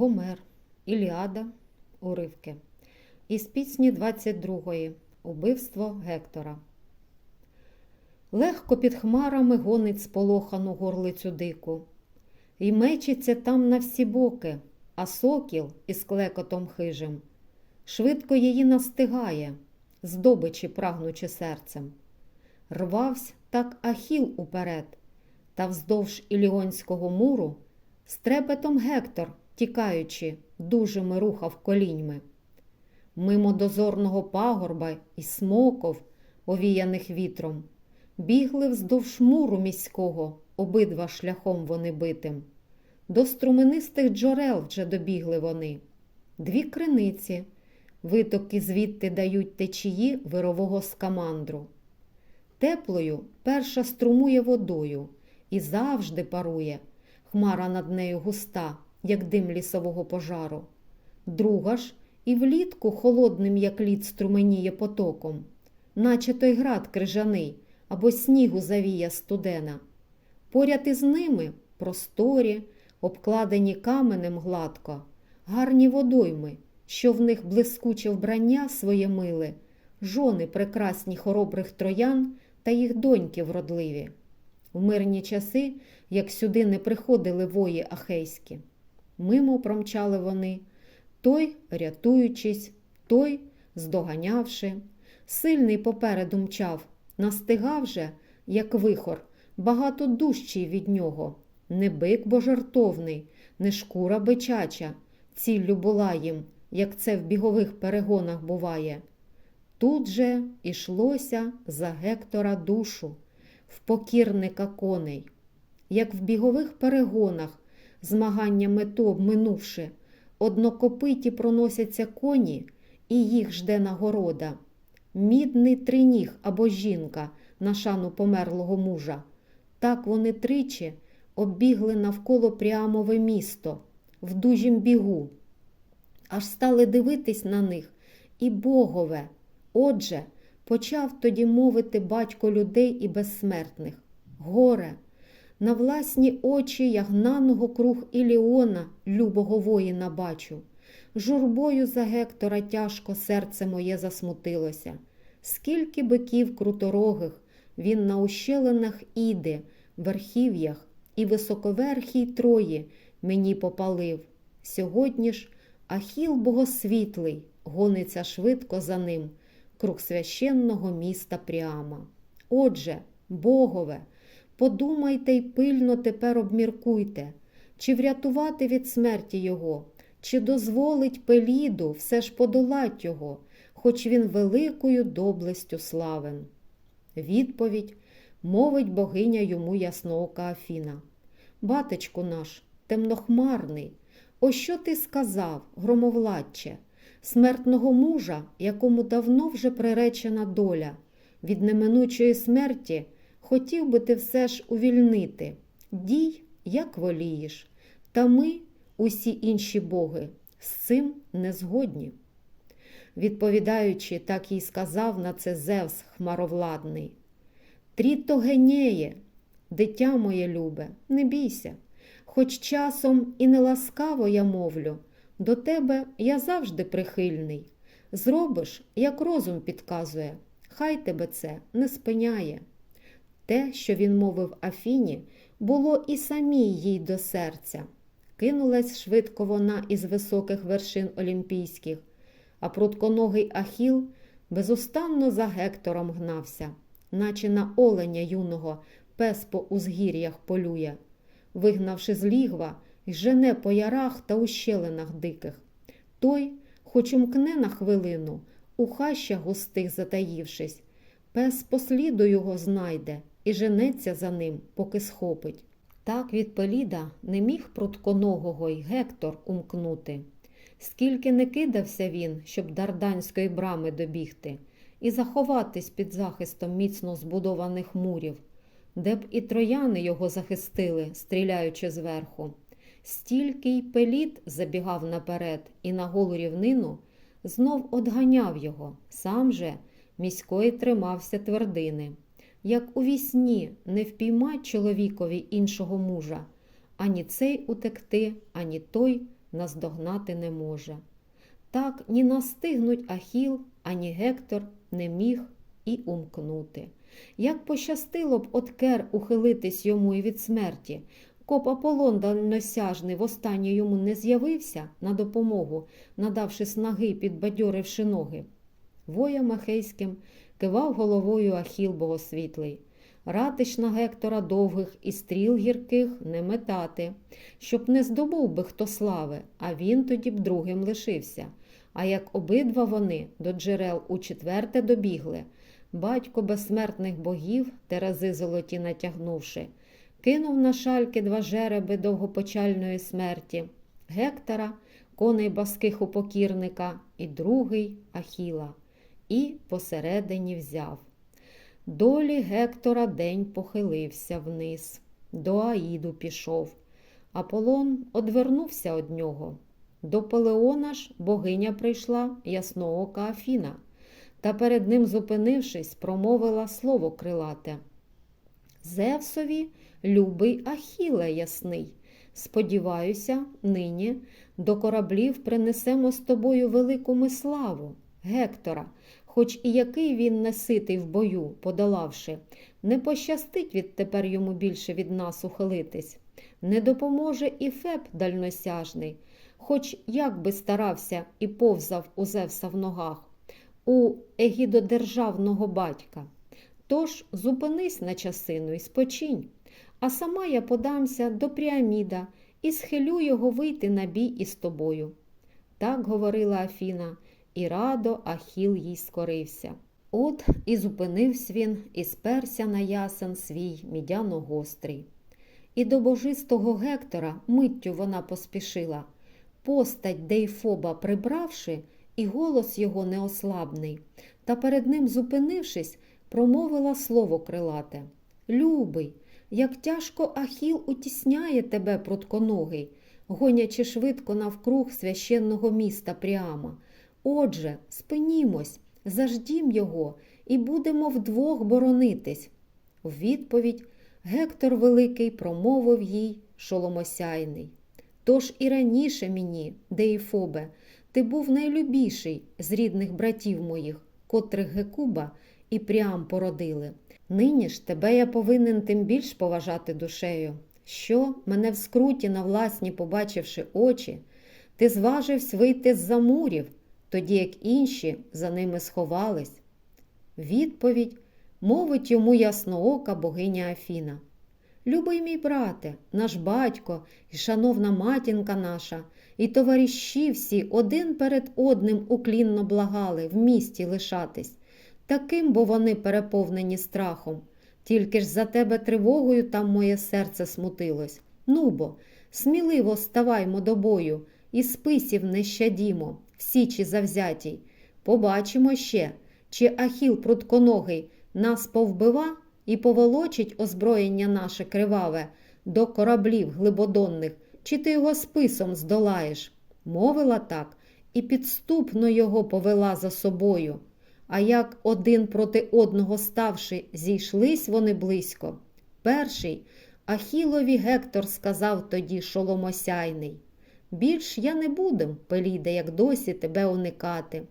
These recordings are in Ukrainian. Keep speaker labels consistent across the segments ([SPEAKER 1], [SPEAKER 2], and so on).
[SPEAKER 1] Гомер, Іліада, уривки. Із пісні 22-ї Убивство Гектора. Легко під хмарами гонить сполохану горлицю дику. І мечиться там на всі боки, а сокіл із клекотом хижим. Швидко її настигає, здобичі прагнучи серцем. Рвавсь так ахіл уперед, та вздовж Іліонського муру з трепетом Гектор, тікаючи, дужими рухав коліньми. Мимо дозорного пагорба і смоков, овіяних вітром, бігли вздовж муру міського, обидва шляхом вони битим. До струменистих джерел вже добігли вони. Дві криниці, витоки звідти дають течії вирового скамандру. Теплою перша струмує водою і завжди парує, хмара над нею густа, як дим лісового пожару. Друга ж і влітку холодним, як лід, струменіє потоком, наче той град крижаний або снігу завія студена. Поряд із ними просторі, обкладені каменем гладко, гарні водойми, що в них блискуче вбрання своє миле, жони прекрасні хоробрих троян та їх доньки вродливі. В мирні часи, як сюди не приходили вої ахейські. Мимо промчали вони, той, рятуючись, той, здоганявши, сильний попереду мчав, настигав же, як вихор, багато дужчий від нього, не бик бо жартовний, не шкура бичача, ціллю була їм, як це в бігових перегонах буває. Тут же ішлося за Гектора душу, в покірника коней, як в бігових перегонах, змагання мету обминувши, однокопиті проносяться коні, і їх жде нагорода. Мідний триніг або жінка на шану померлого мужа. Так вони тричі оббігли навколо прямове місто, в дужім бігу, аж стали дивитись на них і богове. Отже, почав тоді мовити батько людей і безсмертних. Горе, на власні очі я гнаного круг Іліона, любого воїна, бачу. Журбою за Гектора тяжко серце моє засмутилося. Скільки биків круторогих він на ущелинах іде, верхів'ях і високоверхій трої мені попалив. Сьогодні ж Ахіл богосвітлий гониться швидко за ним, круг священного міста Пріама. Отже, богове, подумайте й пильно тепер обміркуйте, чи врятувати від смерті його, чи дозволить Пеліду все ж подолать його, хоч він великою доблестю славен. Відповідь мовить богиня йому ясноока Афіна. Батечку наш, темнохмарний, о що ти сказав, громовладче, смертного мужа, якому давно вже приречена доля, від неминучої смерті хотів би ти все ж увільнити. Дій, як волієш, та ми, усі інші боги, з цим не згодні. Відповідаючи, так їй сказав на це Зевс хмаровладний. Тріто генєє, дитя моє любе, не бійся, хоч часом і не ласкаво я мовлю, до тебе я завжди прихильний. Зробиш, як розум підказує, хай тебе це не спиняє. Те, що він мовив Афіні, було і самій їй до серця. Кинулась швидко вона із високих вершин олімпійських, а прутконогий Ахіл безустанно за Гектором гнався, наче на оленя юного пес по узгір'ях полює, вигнавши з лігва, й жене по ярах та ущелинах диких. Той, хоч умкне на хвилину, у хащах густих затаївшись, пес по сліду його знайде і женеться за ним, поки схопить. Так від Пеліда не міг прутконогого й Гектор умкнути. Скільки не кидався він, щоб дарданської брами добігти, і заховатись під захистом міцно збудованих мурів, де б і трояни його захистили, стріляючи зверху. Стільки й пеліт забігав наперед і на голу рівнину знов одганяв його, сам же міської тримався твердини. Як у вісні не впіймать чоловікові іншого мужа, ані цей утекти, ані той наздогнати не може. Так ні настигнуть Ахіл, ані Гектор не міг і умкнути. Як пощастило б от кер ухилитись йому і від смерті, коп Аполлон дальносяжний востаннє йому не з'явився на допомогу, надавши снаги підбадьоривши ноги. Воєм Ахейським кивав головою Ахіл богосвітлий. Ратиш на Гектора довгих і стріл гірких не метати, щоб не здобув би хто слави, а він тоді б другим лишився. А як обидва вони до джерел у четверте добігли, батько безсмертних богів, терези золоті натягнувши, кинув на шальки два жереби довгопочальної смерті, Гектора, коней баских упокірника, і другий Ахіла, і посередині взяв. Долі Гектора день похилився вниз, до Аїду пішов. Аполлон одвернувся од нього. До Пелеона ж богиня прийшла ясноока Афіна, та перед ним, зупинившись, промовила слово крилате. Зевсові, любий Ахіле ясний. Сподіваюся, нині до кораблів принесемо з тобою велику ми славу, Гектора, хоч і який він неситий в бою, подолавши, не пощастить відтепер йому більше від нас ухилитись. Не допоможе і Феб дальносяжний, хоч як би старався і повзав у Зевса в ногах, у егідодержавного батька. Тож зупинись на часину і спочинь, а сама я подамся до Пріаміда і схилю його вийти на бій із тобою. Так говорила Афіна, і радо Ахіл їй скорився. От і зупинився він, і сперся на ясен свій мідяно-гострий. І до божистого Гектора миттю вона поспішила. Постать Дейфоба прибравши, і голос його неослабний, та перед ним зупинившись, промовила слово крилате. Любий, як тяжко Ахіл утісняє тебе, прутконогий, гонячи швидко навкруг священного міста Пріама. Отже, спинімось, заждім його і будемо вдвох боронитись. В відповідь Гектор Великий промовив їй шоломосяйний. Тож і раніше мені, Деїфобе, ти був найлюбіший з рідних братів моїх, котрих Гекуба і прям породили. Нині ж тебе я повинен тим більш поважати душею, що, мене в скруті на власні побачивши очі, ти зважився вийти з-за мурів, тоді як інші за ними сховались. Відповідь мовить йому ясноока богиня Афіна. Любий мій брате, наш батько і шановна матінка наша, і товариші всі один перед одним уклінно благали в місті лишатись. Таким бо вони переповнені страхом. Тільки ж за тебе тривогою там моє серце смутилось. Ну бо, сміливо ставаймо до бою, і списів не щадімо, в січі завзятій. Побачимо ще, чи Ахіл прутконогий нас повбива і поволочить озброєння наше криваве до кораблів глибодонних, чи ти його списом здолаєш. Мовила так і підступно його повела за собою. А як один проти одного ставши, зійшлись вони близько. Перший Ахілові Гектор сказав тоді шоломосяйний. Більш я не буду, Пеліде, як досі тебе уникати.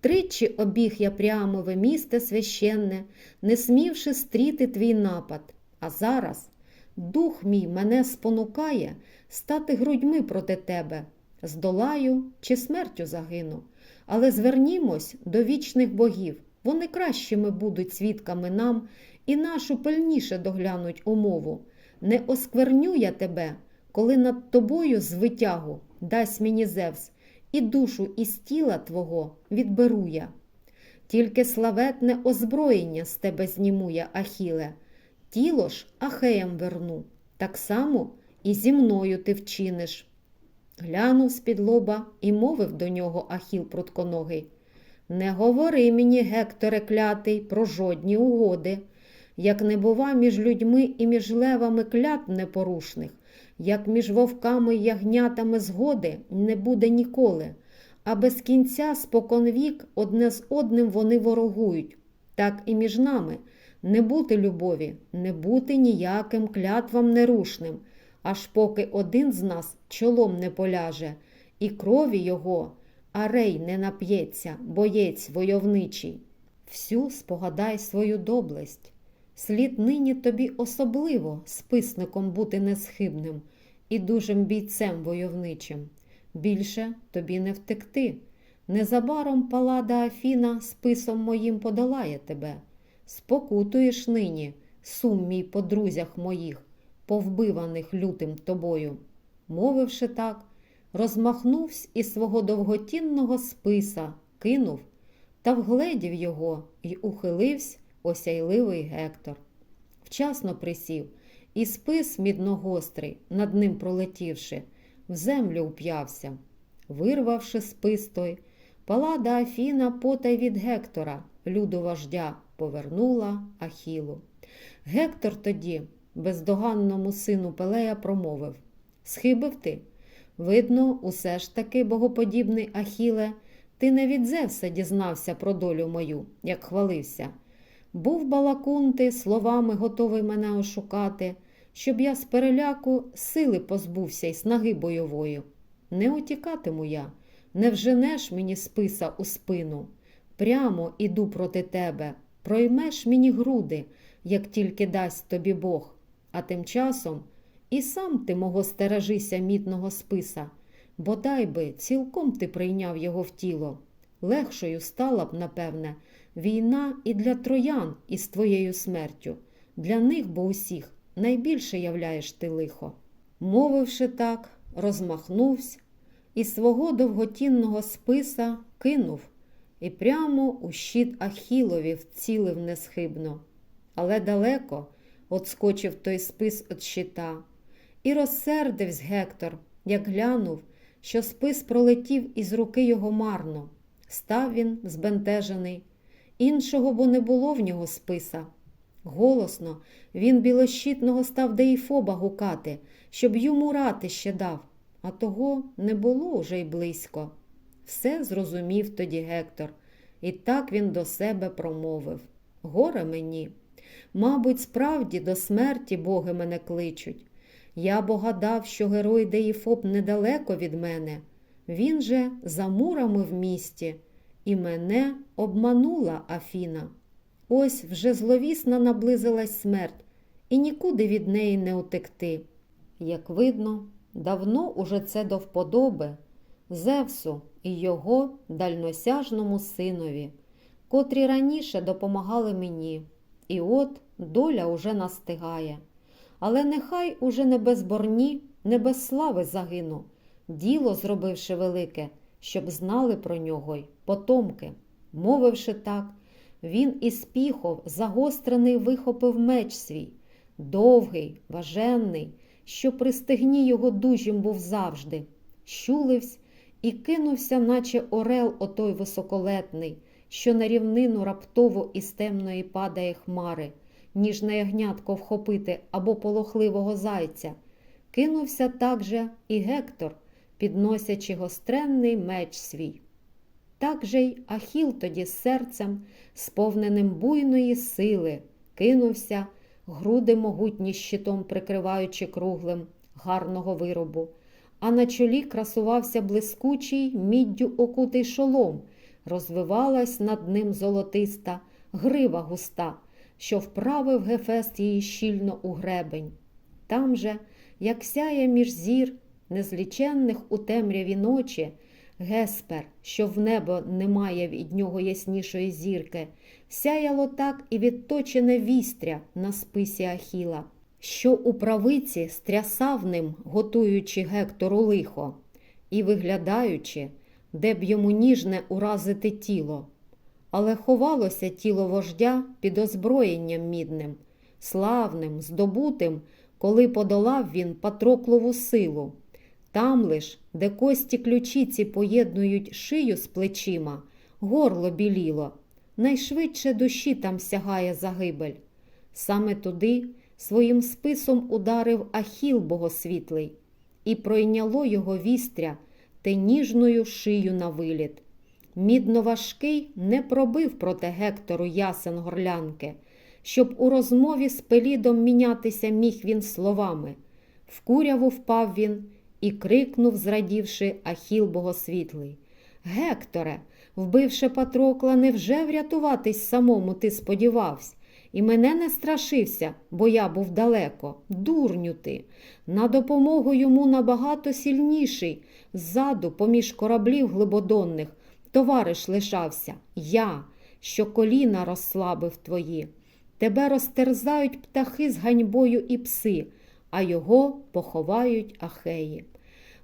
[SPEAKER 1] Тричі обіг я прямове місте священне, не смівши стріти твій напад. А зараз дух мій мене спонукає стати грудьми проти тебе. Здолаю чи смертю загину. Але звернімось до вічних богів. Вони кращими будуть свідками нам і нашу пильніше доглянуть умову. Не оскверню я тебе, коли над тобою з витягу дасть мені Зевс, і душу із тіла твого відберу я. Тільки славетне озброєння з тебе зніму я, Ахіле, тіло ж Ахеям верну, так само і зі мною ти вчиниш. Глянув з-під лоба і мовив до нього Ахіл прутконогий. Не говори мені, Гекторе клятий, про жодні угоди, як не бува між людьми і між левами клят непорушних, як між вовками й ягнятами згоди не буде ніколи, а без кінця споконвік одне з одним вони ворогують. Так і між нами не бути любові, не бути ніяким клятвам нерушним аж поки один з нас чолом не поляже, і крові його, арей не нап'ється, боєць войовничий. Всю спогадай свою доблесть. Слід нині тобі особливо списником бути несхибним і дужим бійцем войовничим. Більше тобі не втекти. Незабаром палада Афіна списом моїм подолає тебе. Спокутуєш нині, сум мій по друзях моїх, повбиваних лютим тобою. Мовивши так, розмахнувсь із свого довготінного списа, кинув та вгледів його й ухиливсь осяйливий Гектор. Вчасно присів, і спис мідногострий, над ним пролетівши, в землю уп'явся. Вирвавши спис той, палада Афіна потай від Гектора, люду вождя, повернула Ахілу. Гектор тоді, бездоганному сину Пелея, промовив Схибив ти? Видно, усе ж таки, богоподібний Ахіле, ти не від Зевса дізнався про долю мою, як хвалився. Був балакун ти словами готовий мене ошукати, щоб я з переляку сили позбувся й снаги бойової. Не утікатиму я, не вженеш мені списа у спину. Прямо іду проти тебе, проймеш мені груди, як тільки дасть тобі Бог, а тим часом і сам ти мого стережися мідного списа, бодай би цілком ти прийняв його в тіло. Легшою стала б, напевне, війна і для троян із твоєю смертю. Для них, бо усіх, найбільше являєш ти лихо. Мовивши так, розмахнувся і свого довготінного списа кинув і прямо у щит Ахілові вцілив несхибно. Але далеко отскочив той спис від щита. І розсердивсь Гектор, як глянув, що спис пролетів із руки його марно. Став він збентежений. Іншого бо не було в нього списа. Голосно він білощитного став Деїфоба гукати, щоб йому рати ще дав, а того не було уже й близько. Все зрозумів тоді Гектор, і так він до себе промовив Горе мені. Мабуть, справді до смерті боги мене кличуть. Я бо гадав, що герой Деїфоб недалеко від мене. Він же за мурами в місті, і мене обманула Афіна. Ось вже зловісно наблизилась смерть, і нікуди від неї не утекти. Як видно, давно уже це до вподоби Зевсу і його дальносяжному синові, котрі раніше допомагали мені, і от доля уже настигає. Але нехай уже не без борні, не без слави загину, діло зробивши велике, щоб знали про нього й потомки. Мовивши так, він із піхов загострений вихопив меч свій, довгий, важенний, що при стегні його дужім був завжди, щуливсь і кинувся, наче орел отой високолетний, що на рівнину раптово із темної падає хмари, ніж на ягнятко вхопити або полохливого зайця. Кинувся так же і Гектор, підносячи гостренний меч свій. Так же й Ахіл тоді серцем, сповненим буйної сили, кинувся, груди могутні щитом прикриваючи круглим гарного виробу, а на чолі красувався блискучий міддю окутий шолом, розвивалась над ним золотиста, грива густа, що вправив Гефест її щільно у гребень. Там же, як сяє між зір, незліченних у темряві ночі, Геспер, що в небо немає від нього яснішої зірки, сяяло так і відточене вістря на списі Ахіла, що у правиці стрясав ним, готуючи Гектору лихо, і виглядаючи, де б йому ніжне уразити тіло. Але ховалося тіло вождя під озброєнням мідним, славним, здобутим, коли подолав він Патроклову силу. Там лиш, де кості ключиці поєднують шию з плечима, горло біліло, найшвидше душі там сягає загибель. Саме туди своїм списом ударив Ахіл богосвітлий, і пройняло його вістря те ніжною шию на виліт. Мідно важкий не пробив проти Гектору ясен горлянки, щоб у розмові з Пелідом мінятися міг він словами. В куряву впав він і крикнув, зрадівши Ахіл богосвітлий. Гекторе, вбивши Патрокла, невже врятуватись самому ти сподівався? І мене не страшився, бо я був далеко. Дурню ти. На допомогу йому набагато сильніший. Ззаду, поміж кораблів глибодонних, товариш лишався. Я, що коліна розслабив твої. Тебе розтерзають птахи з ганьбою і пси, а його поховають ахеї.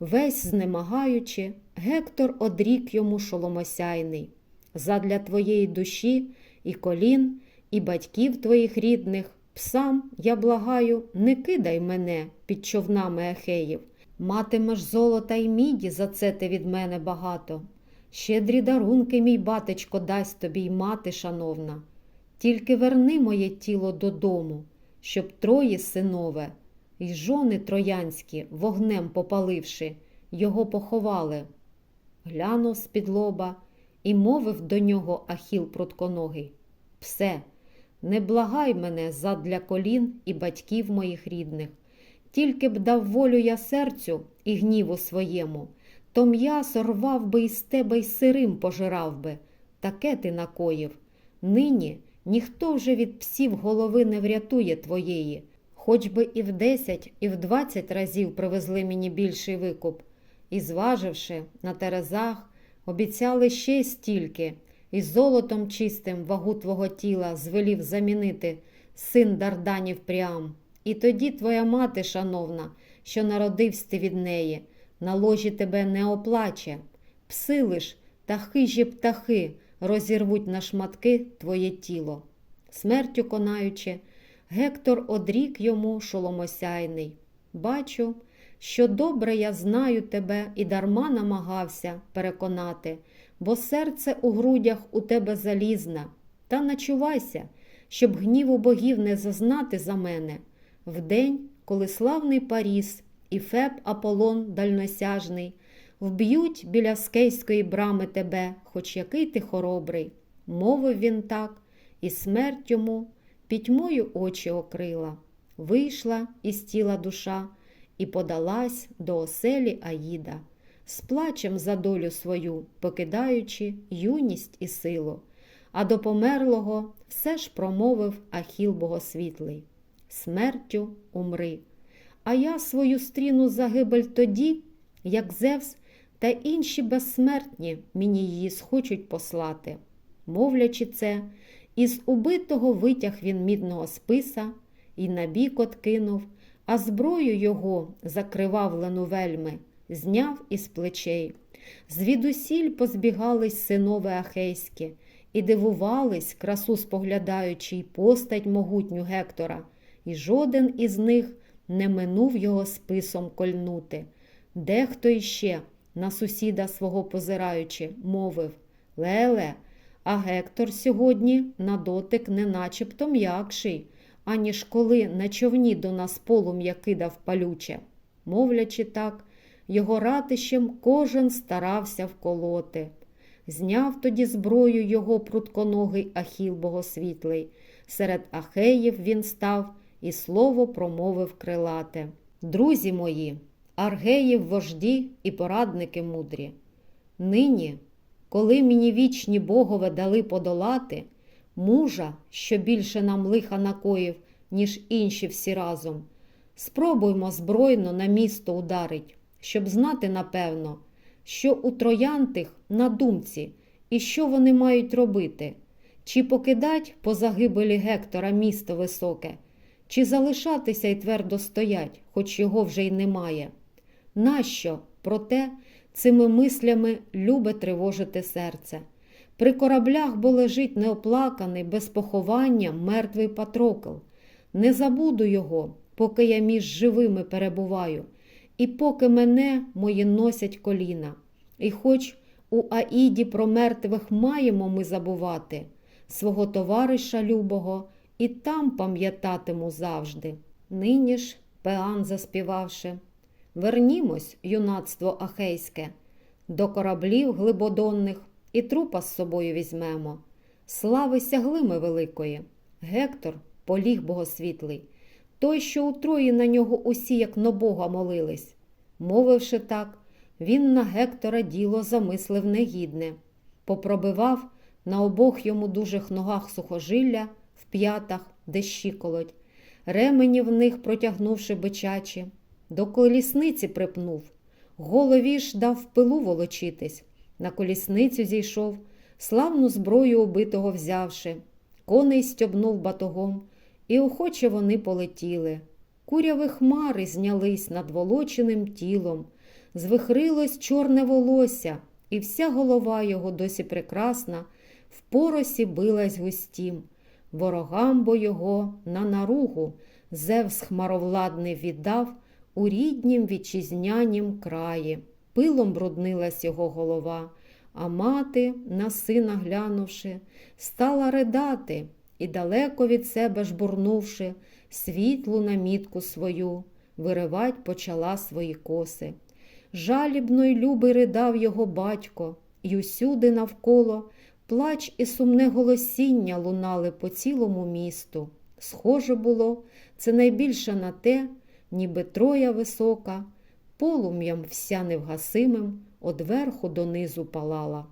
[SPEAKER 1] Весь знемагаючи, Гектор одрік йому шоломосяйний. Задля твоєї душі і колін, і батьків твоїх рідних, псам, я благаю, не кидай мене під човнами Ахеїв. Матимеш золота й міді, за це ти від мене багато. Щедрі дарунки, мій батечко, дасть тобі й мати, шановна. Тільки верни моє тіло додому, щоб троє синове, й жони троянські, вогнем попаливши, його поховали. Глянув з-під лоба і мовив до нього Ахіл прутконогий. Псе, не благай мене задля колін і батьків моїх рідних. Тільки б дав волю я серцю і гніву своєму, то м'ясо рвав би із тебе й сирим пожирав би. Таке ти накоїв. Нині ніхто вже від псів голови не врятує твоєї. Хоч би і в десять, і в двадцять разів привезли мені більший викуп. І, зваживши на терезах, обіцяли ще стільки, і золотом чистим вагу твого тіла звелів замінити син Дарданів Прям. І тоді твоя мати, шановна, що народився ти від неї, на ложі тебе не оплаче. Пси лиш та хижі птахи розірвуть на шматки твоє тіло. Смертю конаючи, Гектор одрік йому шоломосяйний. Бачу, що добре я знаю тебе і дарма намагався переконати, бо серце у грудях у тебе залізне. Та начувайся, щоб гніву богів не зазнати за мене. Вдень, коли славний Паріс і Феб Аполлон дальносяжний вб'ють біля скейської брами тебе, хоч який ти хоробрий, мовив він так, і смерть йому пітьмою очі окрила. Вийшла із тіла душа і подалась до оселі Аїда, з плачем за долю свою, покидаючи юність і силу. А до померлого все ж промовив Ахіл Богосвітлий смертю умри. А я свою стріну загибель тоді, як Зевс та інші безсмертні мені її схочуть послати. Мовлячи це, із убитого витяг він мідного списа і набік откинув, а зброю його закривавлену вельми, зняв із плечей. Звідусіль позбігались синови ахейські і дивувались, красу споглядаючи й постать могутню Гектора, і жоден із них не минув його списом кольнути. Дехто іще, на сусіда свого позираючи, мовив Леле, а Гектор сьогодні на дотик не начебто м'якший, аніж коли на човні до нас полум'я кидав палюче. Мовлячи так, його ратищем кожен старався вколоти. Зняв тоді зброю його прутконогий Ахіл богосвітлий. Серед ахеїв він став і слово промовив крилате. Друзі мої, аргеїв вожді і порадники мудрі. Нині, коли мені вічні богове дали подолати, мужа, що більше нам лиха накоїв, ніж інші всі разом, спробуймо збройно на місто ударить, щоб знати напевно, що у троянтих на думці і що вони мають робити, чи покидать по загибелі Гектора місто високе, чи залишатися й твердо стоять, хоч його вже й немає. Нащо, проте, цими мислями любе тривожити серце? При кораблях бо лежить неоплаканий, без поховання мертвий Патрокл. Не забуду його, поки я між живими перебуваю, і поки мене мої носять коліна. І хоч у Аїді про мертвих маємо ми забувати, свого товариша любого і там пам'ятатиму завжди. Нині ж, Пеан заспівавши, вернімось, юнацтво ахейське, до кораблів глибодонних і трупа з собою візьмемо. Слави сягли ми великої. Гектор, поліг богосвітлий, той, що у Трої на нього усі, як на Бога, молились. Мовивши так, він на Гектора діло замислив негідне, попробивав на обох йому дужих ногах сухожилля в п'ятах, де щиколоть, ремені в них протягнувши бичачі, до колісниці припнув, голові ж дав пилу волочитись, на колісницю зійшов, славну зброю убитого взявши, коней стьобнув батогом, і охоче вони полетіли. Куряви хмари знялись над волоченим тілом, звихрилось чорне волосся, і вся голова його досі прекрасна, в поросі билась густім. Ворогам бо його на наругу Зевс хмаровладний віддав у ріднім вітчизнянім краї. Пилом бруднилась його голова, а мати, на сина глянувши, стала ридати і, далеко від себе жбурнувши, світлу намітку свою, виривать почала свої коси. Жалібно й любий ридав його батько, і усюди навколо плач і сумне голосіння лунали по цілому місту. Схоже було, це найбільше на те, ніби троя висока, полум'ям вся невгасимим, од верху донизу палала.